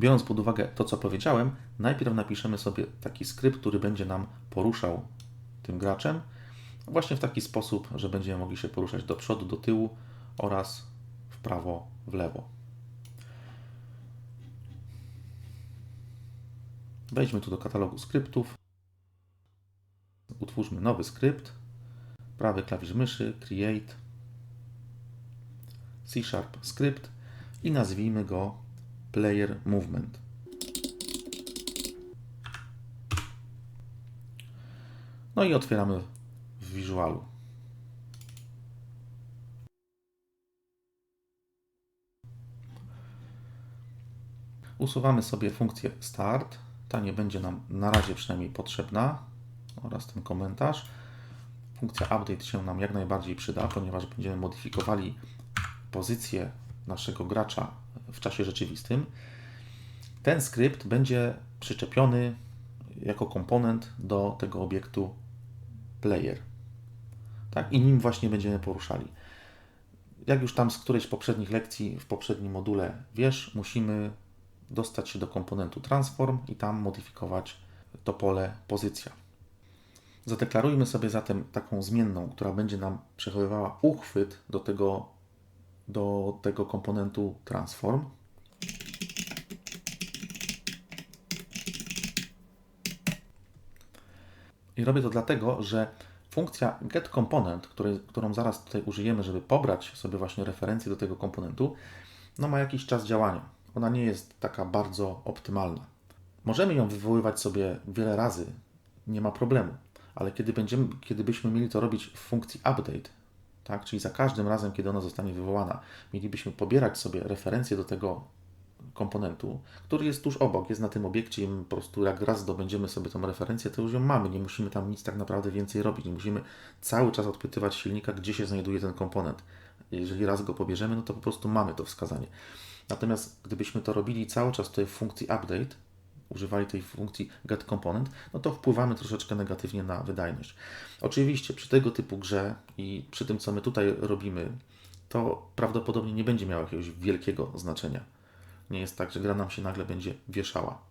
Biorąc pod uwagę to, co powiedziałem, najpierw napiszemy sobie taki skrypt, który będzie nam poruszał tym graczem właśnie w taki sposób, że będziemy mogli się poruszać do przodu, do tyłu oraz w prawo, w lewo. Wejdźmy tu do katalogu skryptów. Utwórzmy nowy skrypt. Prawy klawisz myszy, Create, C Sharp Script i nazwijmy go Player Movement. No i otwieramy w Visualu. Usuwamy sobie funkcję Start. Ta nie będzie nam na razie przynajmniej potrzebna oraz ten komentarz. Funkcja Update się nam jak najbardziej przyda, ponieważ będziemy modyfikowali pozycję naszego gracza w czasie rzeczywistym. Ten skrypt będzie przyczepiony jako komponent do tego obiektu player. Tak? I nim właśnie będziemy poruszali. Jak już tam z którejś poprzednich lekcji w poprzednim module wiesz, musimy dostać się do komponentu transform i tam modyfikować to pole pozycja. Zadeklarujmy sobie zatem taką zmienną, która będzie nam przechowywała uchwyt do tego, do tego komponentu transform. I robię to dlatego, że funkcja getComponent, którą zaraz tutaj użyjemy, żeby pobrać sobie właśnie referencję do tego komponentu, no ma jakiś czas działania. Ona nie jest taka bardzo optymalna. Możemy ją wywoływać sobie wiele razy, nie ma problemu, ale kiedy, będziemy, kiedy byśmy mieli to robić w funkcji update, tak, czyli za każdym razem, kiedy ona zostanie wywołana, mielibyśmy pobierać sobie referencję do tego komponentu, który jest tuż obok, jest na tym obiekcie i po prostu jak raz zdobędziemy sobie tą referencję, to już ją mamy, nie musimy tam nic tak naprawdę więcej robić, nie musimy cały czas odpytywać silnika, gdzie się znajduje ten komponent. Jeżeli raz go pobierzemy, no to po prostu mamy to wskazanie. Natomiast gdybyśmy to robili cały czas tutaj w funkcji update, używali tej funkcji getComponent, no to wpływamy troszeczkę negatywnie na wydajność. Oczywiście przy tego typu grze i przy tym, co my tutaj robimy, to prawdopodobnie nie będzie miało jakiegoś wielkiego znaczenia. Nie jest tak, że gra nam się nagle będzie wieszała.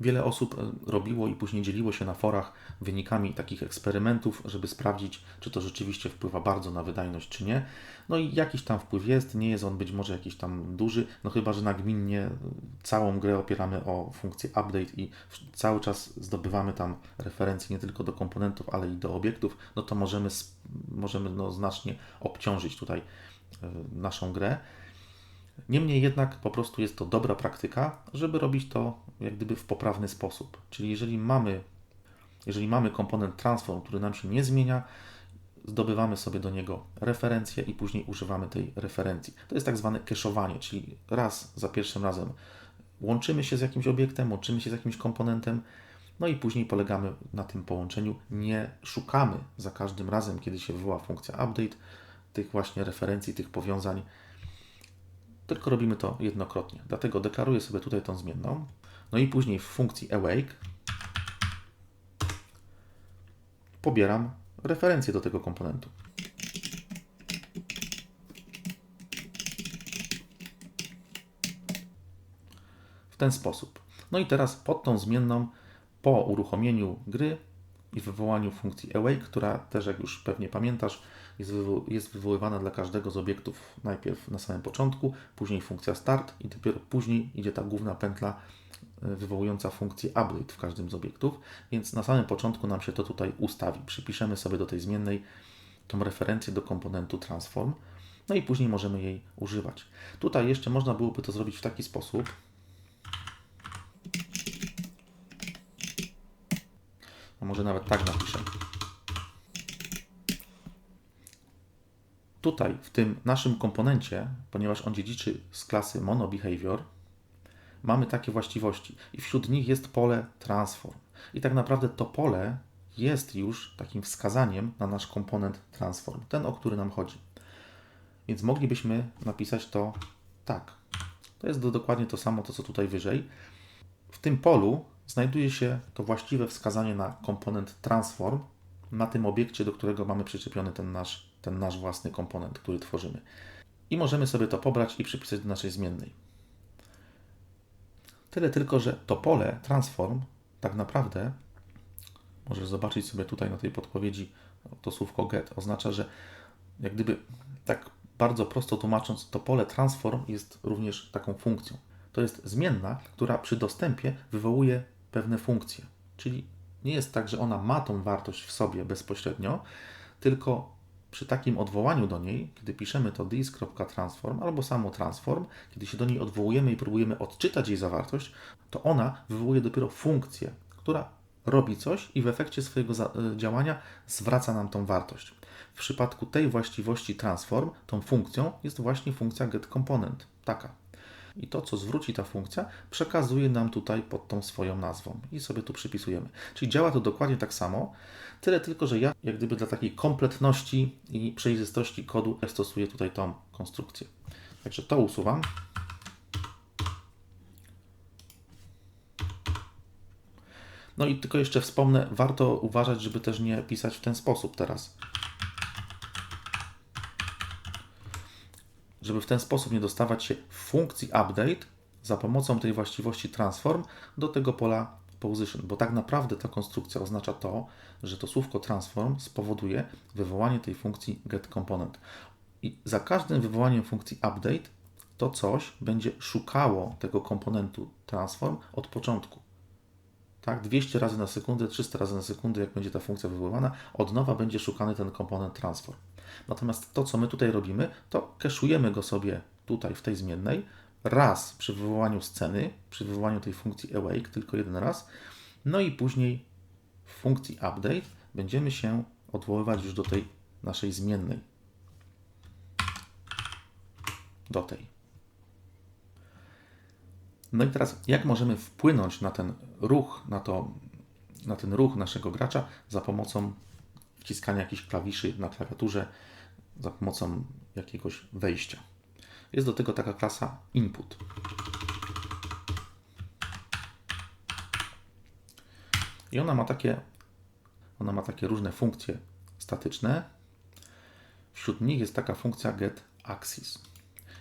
Wiele osób e, robiło i później dzieliło się na forach wynikami takich eksperymentów, żeby sprawdzić, czy to rzeczywiście wpływa bardzo na wydajność, czy nie. No i jakiś tam wpływ jest, nie jest on być może jakiś tam duży, no chyba, że nagminnie e, całą grę opieramy o funkcję update i cały czas zdobywamy tam referencje nie tylko do komponentów, ale i do obiektów, no to możemy, możemy no znacznie obciążyć tutaj e, naszą grę. Niemniej jednak po prostu jest to dobra praktyka, żeby robić to jak gdyby w poprawny sposób. Czyli jeżeli mamy, jeżeli mamy komponent transform, który nam się nie zmienia, zdobywamy sobie do niego referencję i później używamy tej referencji. To jest tak zwane cache'owanie, czyli raz za pierwszym razem łączymy się z jakimś obiektem, łączymy się z jakimś komponentem, no i później polegamy na tym połączeniu. Nie szukamy za każdym razem, kiedy się wywoła funkcja update, tych właśnie referencji, tych powiązań tylko robimy to jednokrotnie. Dlatego deklaruję sobie tutaj tą zmienną. No i później w funkcji awake pobieram referencję do tego komponentu. W ten sposób. No i teraz pod tą zmienną po uruchomieniu gry i wywołaniu funkcji awake, która też jak już pewnie pamiętasz, jest, wywo jest wywoływana dla każdego z obiektów najpierw na samym początku, później funkcja start i dopiero później idzie ta główna pętla e, wywołująca funkcję update w każdym z obiektów, więc na samym początku nam się to tutaj ustawi. Przypiszemy sobie do tej zmiennej tą referencję do komponentu transform, no i później możemy jej używać. Tutaj jeszcze można byłoby to zrobić w taki sposób, a może nawet tak napiszę. Tutaj, w tym naszym komponencie, ponieważ on dziedziczy z klasy MonoBehavior, mamy takie właściwości i wśród nich jest pole transform. I tak naprawdę to pole jest już takim wskazaniem na nasz komponent transform, ten, o który nam chodzi. Więc moglibyśmy napisać to tak. To jest dokładnie to samo, to co tutaj wyżej. W tym polu znajduje się to właściwe wskazanie na komponent transform na tym obiekcie, do którego mamy przyczepiony ten nasz ten nasz własny komponent, który tworzymy. I możemy sobie to pobrać i przypisać do naszej zmiennej. Tyle tylko, że to pole transform tak naprawdę, możesz zobaczyć sobie tutaj na tej podpowiedzi, to słówko get oznacza, że jak gdyby tak bardzo prosto tłumacząc, to pole transform jest również taką funkcją. To jest zmienna, która przy dostępie wywołuje pewne funkcje. Czyli nie jest tak, że ona ma tą wartość w sobie bezpośrednio, tylko przy takim odwołaniu do niej, kiedy piszemy to this.transform albo samo transform, kiedy się do niej odwołujemy i próbujemy odczytać jej zawartość, to ona wywołuje dopiero funkcję, która robi coś i w efekcie swojego e, działania zwraca nam tą wartość. W przypadku tej właściwości transform, tą funkcją jest właśnie funkcja getComponent. Taka. I to, co zwróci ta funkcja, przekazuje nam tutaj pod tą swoją nazwą i sobie tu przypisujemy. Czyli działa to dokładnie tak samo, tyle tylko, że ja jak gdyby dla takiej kompletności i przejrzystości kodu stosuję tutaj tą konstrukcję. Także to usuwam. No i tylko jeszcze wspomnę, warto uważać, żeby też nie pisać w ten sposób teraz. Żeby w ten sposób nie dostawać się funkcji update za pomocą tej właściwości transform do tego pola position, bo tak naprawdę ta konstrukcja oznacza to, że to słówko transform spowoduje wywołanie tej funkcji getComponent. I za każdym wywołaniem funkcji update to coś będzie szukało tego komponentu transform od początku. Tak, 200 razy na sekundę, 300 razy na sekundę, jak będzie ta funkcja wywoływana, od nowa będzie szukany ten komponent transform. Natomiast to, co my tutaj robimy, to keszujemy go sobie tutaj w tej zmiennej, raz przy wywołaniu sceny, przy wywołaniu tej funkcji awake, tylko jeden raz, no i później w funkcji update będziemy się odwoływać już do tej naszej zmiennej. Do tej. No i teraz, jak możemy wpłynąć na ten ruch, na, to, na ten ruch naszego gracza za pomocą wciskania jakichś klawiszy na klawiaturze, za pomocą jakiegoś wejścia. Jest do tego taka klasa input. I ona ma takie, ona ma takie różne funkcje statyczne. Wśród nich jest taka funkcja get axis.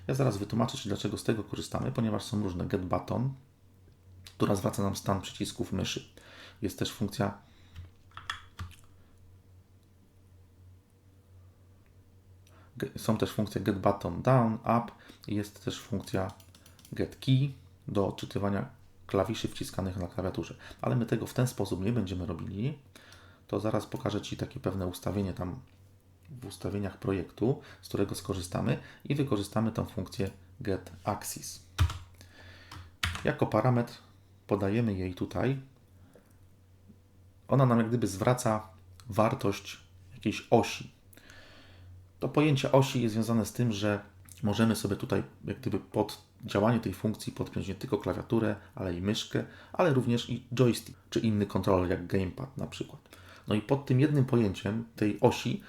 Ja zaraz wytłumaczę Ci, dlaczego z tego korzystamy, ponieważ są różne get button, która zwraca nam stan przycisków myszy. Jest też funkcja są też funkcje get button down, up jest też funkcja get key do odczytywania klawiszy wciskanych na klawiaturze. Ale my tego w ten sposób nie będziemy robili. To zaraz pokażę Ci takie pewne ustawienie tam w ustawieniach projektu, z którego skorzystamy i wykorzystamy tą funkcję get axis. Jako parametr podajemy jej tutaj. Ona nam jak gdyby zwraca wartość jakiejś osi. To pojęcie osi jest związane z tym, że możemy sobie tutaj jak gdyby pod działanie tej funkcji podpiąć nie tylko klawiaturę, ale i myszkę, ale również i joystick, czy inny kontroler jak gamepad na przykład. No i pod tym jednym pojęciem tej osi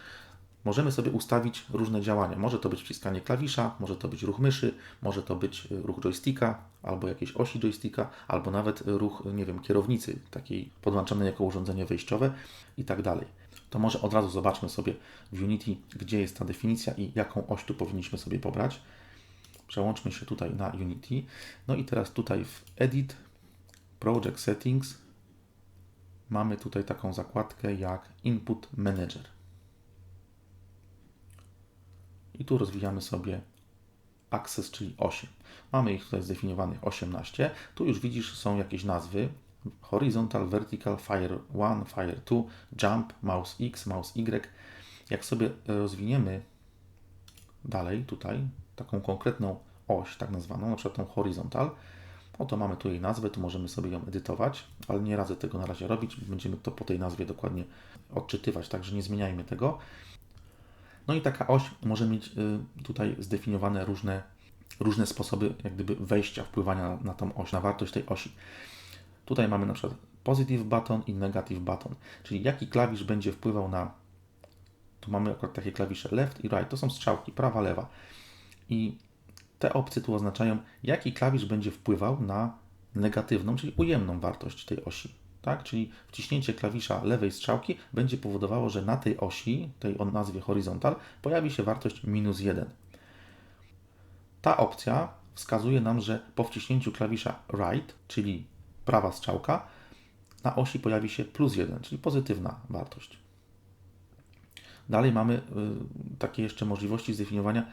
możemy sobie ustawić różne działania. Może to być wciskanie klawisza, może to być ruch myszy, może to być y, ruch joysticka, albo jakieś osi joysticka, albo nawet ruch, nie wiem, kierownicy, takiej podłączonej jako urządzenie wejściowe i tak dalej. To może od razu zobaczmy sobie w Unity, gdzie jest ta definicja i jaką oś tu powinniśmy sobie pobrać. Przełączmy się tutaj na Unity. No i teraz tutaj w Edit, Project Settings mamy tutaj taką zakładkę jak Input Manager. I tu rozwijamy sobie access, czyli 8. Mamy ich tutaj zdefiniowanych 18. Tu już widzisz, są jakieś nazwy. Horizontal, vertical, fire 1, fire 2, jump, mouse X, mouse Y. Jak sobie rozwiniemy dalej tutaj taką konkretną oś, tak nazwaną, na przykład tą horizontal, oto mamy tu jej nazwę, tu możemy sobie ją edytować, ale nie radzę tego na razie robić, będziemy to po tej nazwie dokładnie odczytywać, także nie zmieniajmy tego. No i taka oś może mieć y, tutaj zdefiniowane różne, różne sposoby jak gdyby wejścia, wpływania na, na tą oś, na wartość tej osi. Tutaj mamy na przykład positive button i negative button, czyli jaki klawisz będzie wpływał na tu mamy akurat takie klawisze left i right, to są strzałki, prawa, lewa. I te opcje tu oznaczają, jaki klawisz będzie wpływał na negatywną, czyli ujemną wartość tej osi tak? Czyli wciśnięcie klawisza lewej strzałki będzie powodowało, że na tej osi, tej o nazwie horizontal, pojawi się wartość minus 1. Ta opcja wskazuje nam, że po wciśnięciu klawisza right, czyli prawa strzałka, na osi pojawi się plus 1, czyli pozytywna wartość. Dalej mamy y, takie jeszcze możliwości zdefiniowania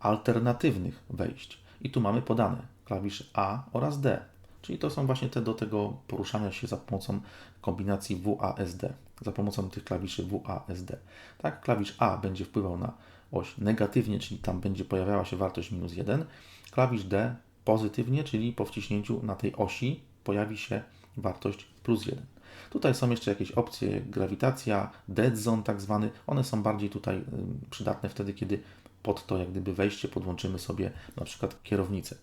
alternatywnych wejść. I tu mamy podane klawisz A oraz D, czyli to są właśnie te do tego poruszania się za pomocą kombinacji WASD, za pomocą tych klawiszy WASD. Tak, klawisz A będzie wpływał na oś negatywnie, czyli tam będzie pojawiała się wartość minus 1. Klawisz D pozytywnie, czyli po wciśnięciu na tej osi pojawi się wartość plus 1. Tutaj są jeszcze jakieś opcje, grawitacja, dead zone tak zwany. One są bardziej tutaj przydatne wtedy, kiedy pod to jak gdyby wejście podłączymy sobie na przykład kierownicę.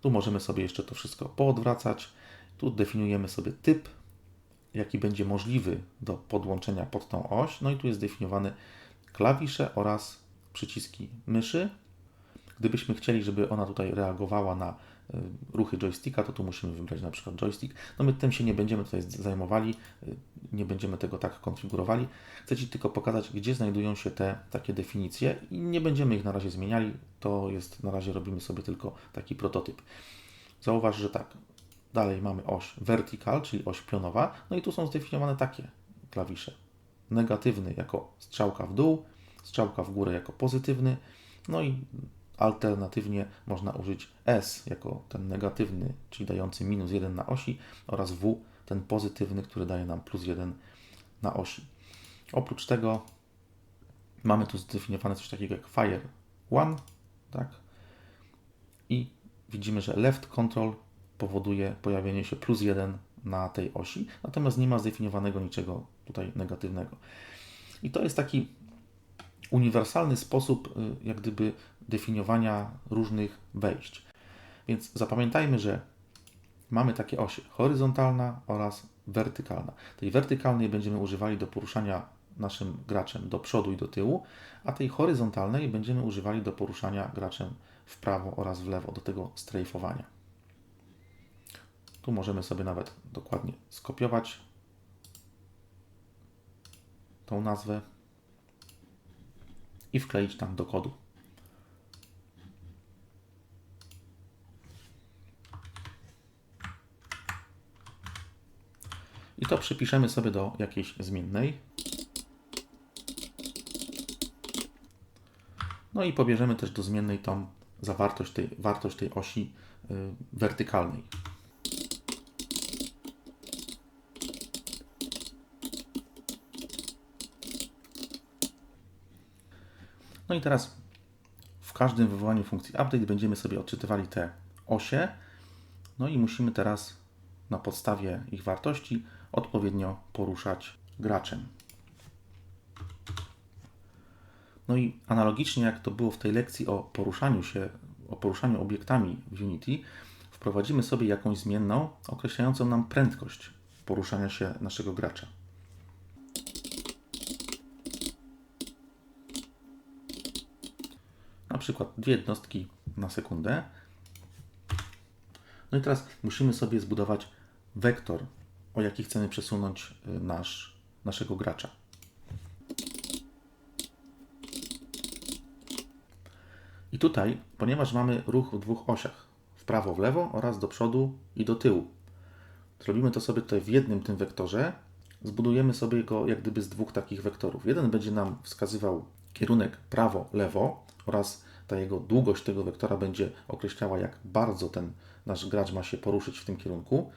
Tu możemy sobie jeszcze to wszystko poodwracać. Tu definiujemy sobie typ, jaki będzie możliwy do podłączenia pod tą oś. No i tu jest zdefiniowane klawisze oraz przyciski myszy. Gdybyśmy chcieli, żeby ona tutaj reagowała na ruchy joysticka, to tu musimy wybrać na przykład joystick. No my tym się nie będziemy tutaj zajmowali, y, nie będziemy tego tak konfigurowali. Chcę Ci tylko pokazać, gdzie znajdują się te takie definicje i nie będziemy ich na razie zmieniali. To jest, na razie robimy sobie tylko taki prototyp. Zauważ, że tak, dalej mamy oś vertical, czyli oś pionowa, no i tu są zdefiniowane takie klawisze. Negatywny jako strzałka w dół, strzałka w górę jako pozytywny, no i alternatywnie można użyć S jako ten negatywny, czyli dający minus 1 na osi oraz W, ten pozytywny, który daje nam plus 1 na osi. Oprócz tego mamy tu zdefiniowane coś takiego jak Fire 1, tak? I widzimy, że left control powoduje pojawienie się plus 1 na tej osi, natomiast nie ma zdefiniowanego niczego tutaj negatywnego. I to jest taki uniwersalny sposób y, jak gdyby definiowania różnych wejść. Więc zapamiętajmy, że mamy takie osie horyzontalna oraz wertykalna. Tej wertykalnej będziemy używali do poruszania naszym graczem do przodu i do tyłu, a tej horyzontalnej będziemy używali do poruszania graczem w prawo oraz w lewo, do tego strajfowania. Tu możemy sobie nawet dokładnie skopiować tą nazwę i wkleić tam do kodu. To przypiszemy sobie do jakiejś zmiennej. No i pobierzemy też do zmiennej tą zawartość tej, wartość tej osi y, wertykalnej. No i teraz w każdym wywołaniu funkcji update będziemy sobie odczytywali te osie. No i musimy teraz na podstawie ich wartości odpowiednio poruszać graczem. No i analogicznie jak to było w tej lekcji o poruszaniu się, o poruszaniu obiektami w Unity, wprowadzimy sobie jakąś zmienną określającą nam prędkość poruszania się naszego gracza. Na przykład dwie jednostki na sekundę. No i teraz musimy sobie zbudować wektor, o jaki chcemy przesunąć y, nasz, naszego gracza. I tutaj, ponieważ mamy ruch w dwóch osiach, w prawo, w lewo oraz do przodu i do tyłu, zrobimy to sobie tutaj w jednym tym wektorze, zbudujemy sobie go jak gdyby z dwóch takich wektorów. Jeden będzie nam wskazywał kierunek prawo, lewo oraz ta jego długość tego wektora będzie określała, jak bardzo ten nasz gracz ma się poruszyć w tym kierunku.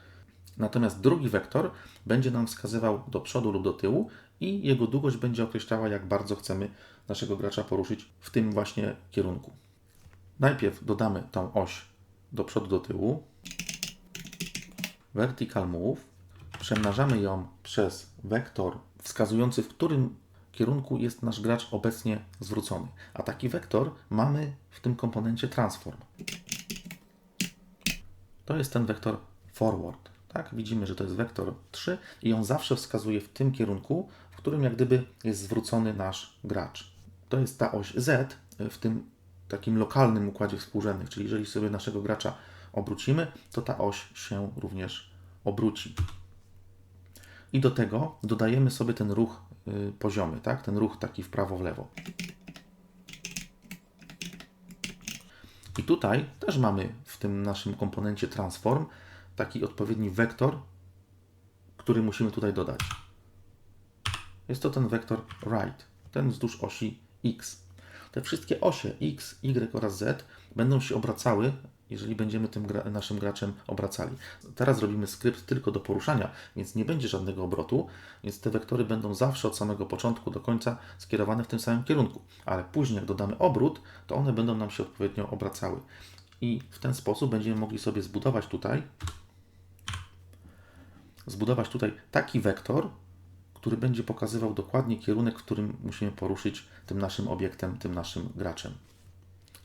Natomiast drugi wektor będzie nam wskazywał do przodu lub do tyłu i jego długość będzie określała, jak bardzo chcemy naszego gracza poruszyć w tym właśnie kierunku. Najpierw dodamy tą oś do przodu, do tyłu, vertical move, przemnażamy ją przez wektor wskazujący, w którym kierunku jest nasz gracz obecnie zwrócony. A taki wektor mamy w tym komponencie transform. To jest ten wektor forward. Tak, widzimy, że to jest wektor 3 i on zawsze wskazuje w tym kierunku, w którym jak gdyby jest zwrócony nasz gracz. To jest ta oś Z w tym takim lokalnym układzie współrzędnych, czyli jeżeli sobie naszego gracza obrócimy, to ta oś się również obróci. I do tego dodajemy sobie ten ruch y, poziomy, tak? ten ruch taki w prawo, w lewo. I I tutaj też mamy w tym naszym komponencie transform taki odpowiedni wektor, który musimy tutaj dodać. Jest to ten wektor right, ten wzdłuż osi x. Te wszystkie osie x, y oraz z będą się obracały, jeżeli będziemy tym gra naszym graczem obracali. Teraz robimy skrypt tylko do poruszania, więc nie będzie żadnego obrotu, więc te wektory będą zawsze od samego początku do końca skierowane w tym samym kierunku. Ale później, jak dodamy obrót, to one będą nam się odpowiednio obracały. I w ten sposób będziemy mogli sobie zbudować tutaj zbudować tutaj taki wektor, który będzie pokazywał dokładnie kierunek, w którym musimy poruszyć tym naszym obiektem, tym naszym graczem.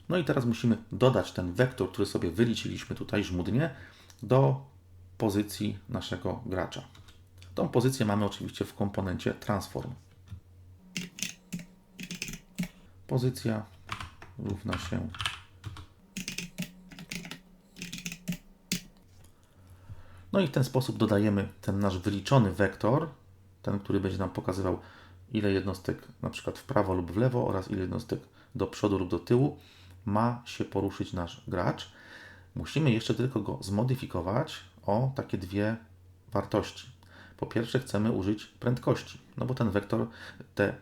No i teraz musimy dodać ten wektor, który sobie wyliczyliśmy tutaj żmudnie, do pozycji naszego gracza. Tą pozycję mamy oczywiście w komponencie transform. Pozycja równa się No i w ten sposób dodajemy ten nasz wyliczony wektor, ten, który będzie nam pokazywał, ile jednostek na przykład w prawo lub w lewo oraz ile jednostek do przodu lub do tyłu ma się poruszyć nasz gracz. Musimy jeszcze tylko go zmodyfikować o takie dwie wartości. Po pierwsze chcemy użyć prędkości, no bo ten wektor, te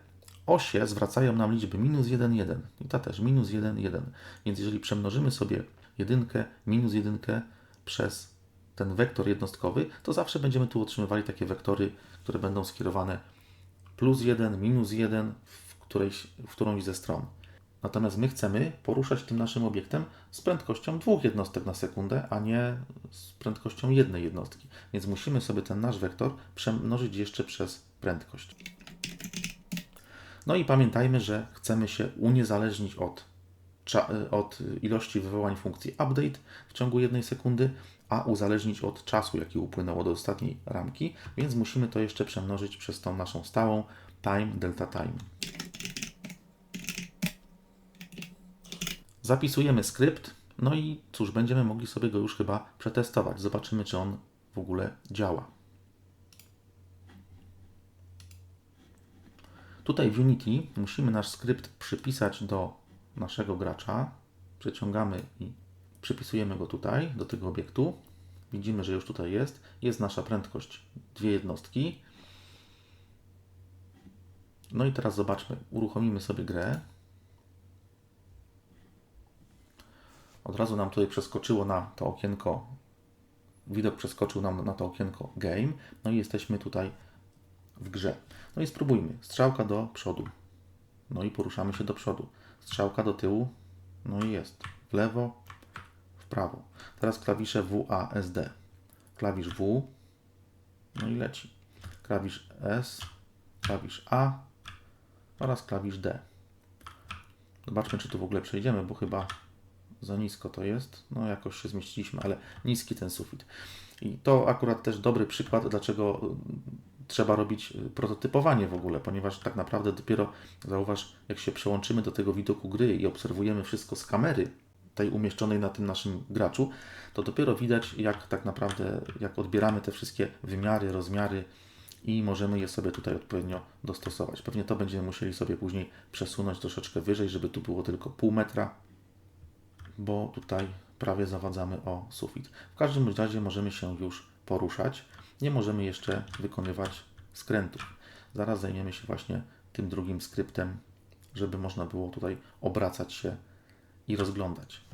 osie zwracają nam liczby minus 1, 1 i ta też minus 1, 1. Więc jeżeli przemnożymy sobie jedynkę, minus jedynkę przez ten wektor jednostkowy, to zawsze będziemy tu otrzymywali takie wektory, które będą skierowane plus 1, minus 1 w, którejś, w którąś ze stron. Natomiast my chcemy poruszać tym naszym obiektem z prędkością dwóch jednostek na sekundę, a nie z prędkością jednej jednostki. Więc musimy sobie ten nasz wektor przemnożyć jeszcze przez prędkość. No i pamiętajmy, że chcemy się uniezależnić od, od ilości wywołań funkcji update w ciągu jednej sekundy, a uzależnić od czasu, jaki upłynął od ostatniej ramki, więc musimy to jeszcze przemnożyć przez tą naszą stałą time delta time. Zapisujemy skrypt, no i cóż, będziemy mogli sobie go już chyba przetestować. Zobaczymy, czy on w ogóle działa. Tutaj w Unity musimy nasz skrypt przypisać do naszego gracza. Przeciągamy i Przypisujemy go tutaj, do tego obiektu. Widzimy, że już tutaj jest. Jest nasza prędkość, dwie jednostki. No i teraz zobaczmy, uruchomimy sobie grę. Od razu nam tutaj przeskoczyło na to okienko, widok przeskoczył nam na to okienko Game. No i jesteśmy tutaj w grze. No i spróbujmy. Strzałka do przodu. No i poruszamy się do przodu. Strzałka do tyłu. No i jest. W lewo, prawo. Teraz klawisze WASD. Klawisz W, no i leci. Klawisz S, klawisz A oraz klawisz D. Zobaczmy, czy tu w ogóle przejdziemy, bo chyba za nisko to jest. No jakoś się zmieściliśmy, ale niski ten sufit. I to akurat też dobry przykład, dlaczego trzeba robić prototypowanie w ogóle, ponieważ tak naprawdę dopiero zauważ, jak się przełączymy do tego widoku gry i obserwujemy wszystko z kamery, tej umieszczonej na tym naszym graczu, to dopiero widać, jak tak naprawdę, jak odbieramy te wszystkie wymiary, rozmiary i możemy je sobie tutaj odpowiednio dostosować. Pewnie to będziemy musieli sobie później przesunąć troszeczkę wyżej, żeby tu było tylko pół metra, bo tutaj prawie zawadzamy o sufit. W każdym razie możemy się już poruszać. Nie możemy jeszcze wykonywać skrętów. Zaraz zajmiemy się właśnie tym drugim skryptem, żeby można było tutaj obracać się i rozglądać.